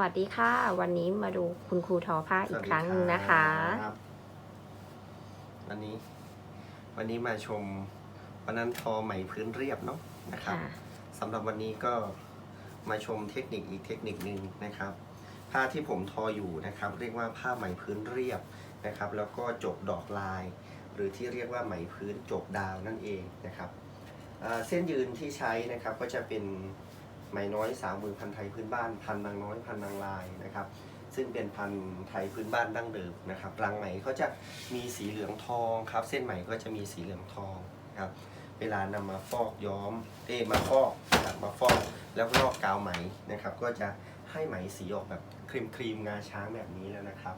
วัสดีค่ะ วันนี้มาดูคุณครูทอผ้าอีกครั้งหนึ่งนะคะสวัสดีรับวันนี้ วันนี้มาชมวันนั้นทอไหมพื้นเรียบเนาะนะครับค่ะสำหรับวันนี้ก็มาชมเทคนิคอีกเทคนิคหนึ่งนะครับ ผ้าที่ผมทออยู่นะครับ เรียกว่าผ้าไหมพื้นเรียบนะครับ แล้วก็จบดอกลาย หรือที่เรียกว่าไหมพื้นจบดาวนั่นเองนะครับอ่าเส้นยืนที่ใช้นะครับก็จะเป็น ไหมน้อยสาวมือพันธุ์ไทยพื้นบ้านพันนางน้อยพันนางลายนะครับซึ่งเป็นพันธุ์ไทยพื้นบ้านดั้งเดิมนะครับรังไหมเขาจะมีสีเหลืองทองครับ เส้นไหมก็จะมีสีเหลืองทองครับ เวลานำมาฟอกย้อมเอยมาฟอกนะครับมาฟอกแล้วลอกกาวไหมนะครับ ก็จะให้ไหมสีออกแบบครีมครีมงาช้างแบบนี้แล้วนะครับ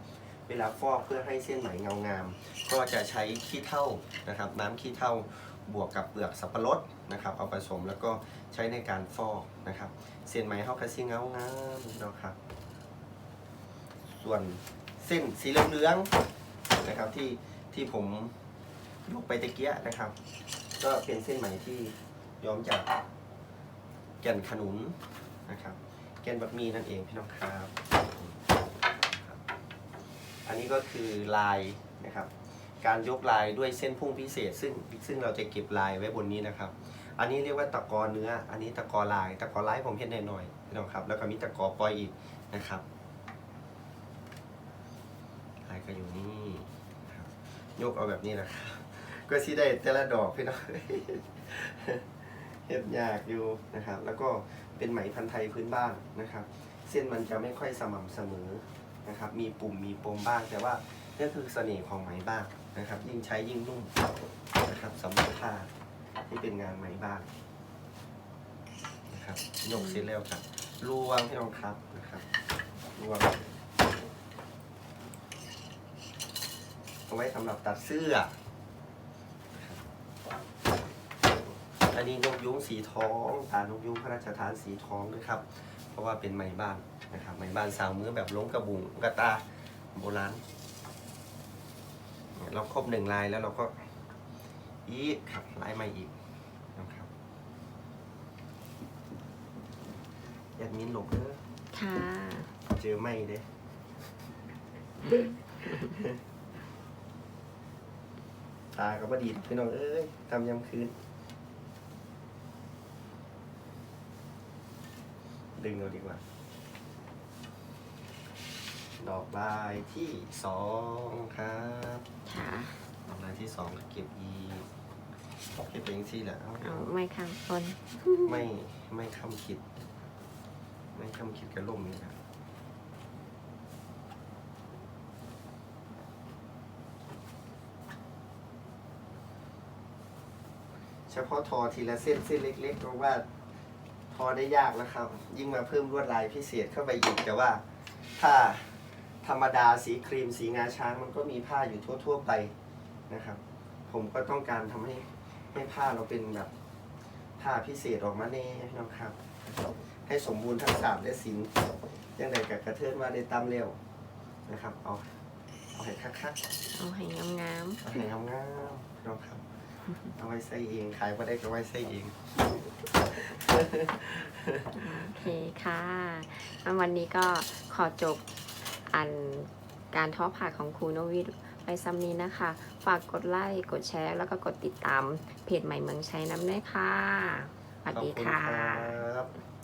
เวลาฟอกเพื่อให้เส้นไหมเงางาม ก็จะใช้ขี้เถ้านะครับ น้ำขี้เถ้า บวกกับเปลือกสับปะรดนะครับเอาผสมแล้วก็ใช้ในการฟอกนะครับ เส้นไหมเข้ากระซิเงางามนะครับ ส่วนเส้นสีเหลืองๆนะครับที่ที่ผมยกไปตะเกียะนะครับ ก็เป็นเส้นไหมที่ย้อมจากแก่นขนุนนะครับ แก่นบักมีนั่นเองพี่น้องครับ อันนี้ก็คือลายนะครับ การยกลายด้วยเส้นพุ่งพิเศษ ซึ่งซึ่งเราจะเก็บลายไว้บนนี้นะครับ อันนี้เรียกว่าตะกอเนื้อ อันนี้ตะกอลายตะกอลายผมเห็นหน่อยๆพี่น้องครับ แล้วก็มีตะกอปล่อยอีกนะครับลายก็อยู่นี่ยกเอาแบบนี้นะครับก็สิได้แต่ละดอกพี่น้องเฮ็ดยากอยู่นะครับ แล้วก็เป็นไหมพันธุ์ไทยพื้นบ้านนะครับ เส้นมันจะไม่ค่อยสม่ำเสมอนะครับ มีปุ่มมีปมบ้างแต่ว่า นี่คือเสน่ห์ของไหมบ้างนะครับ ยิ่งใช้ยิ่งนุ่มนะครับสำหรับผ้าที่เป็นงานไหมบ้างนะครับยกเสร็จแล้วครับลวงพี่น้องครับนะครับลวงเอาไว้สำหรับตัดเสื้อ อันนี้นกยุงสีทองตานกยุงพระราชทานสีทองด้วยครับ เพราะว่าเป็นไม้บ้านนะครับไม้บ้านสาวมือแบบล้งกระบุงกระตาโบราณ เนี่ยเราครบหนึ่งลายแล้วเราก็อีกครับลายใหม่อีกนะครับแอดมินหลบเด้อค่ะ เจอไม่เด้ตาก็บดีพี่น้องเอ้ยทำยำคืน ดึงเอาดีกว่า ดอกลายที่สองครับค่ะดอกลายที่สองเก็บอีกเก็บเองสิแหละเอาเอาไม่ข้างคนไม่ไม่คำคิด ไม่คำคิดกับล่มนี่ครับเฉพาะทอทีละเส้นเส้นเล็กๆเพราะว่าทอได้ยากแล้วครับ ยิ่งมาเพิ่มลวดลายพิเศษเข้าไปอีกแต่ว่าถ้า ธรรมดาสีครีมสีงาช้างมันก็มีผ้าอยู่ทั่ว ๆไปนะครับ ผมก็ต้องการทำให้ให้ผ้าเราเป็นแบบผ้าพิเศษออกมาแน่นะครับ ให้สมบูรณ์ทั้งศาสตร์และศิลป์ยังไงกับกระเทินว่าได้ตามเร็วนะครับเอาเอาให้คักๆเอาให้งามเอาให้งามๆน้องครับเอาไว้ใส่เองขายก็ได้ก็ไว้ใส่เองๆโอเคค่ะงั้นวันนี้ก็ขอจบ อันการทอผักของครูนวิทไปซ้ำนี้นะคะ ฝากกดไลค์กดแชร์ แล้วก็กดติดตามเพจใหม่เมืองชัยน้ำด้วยค่ะสวัสดีค่ะครับ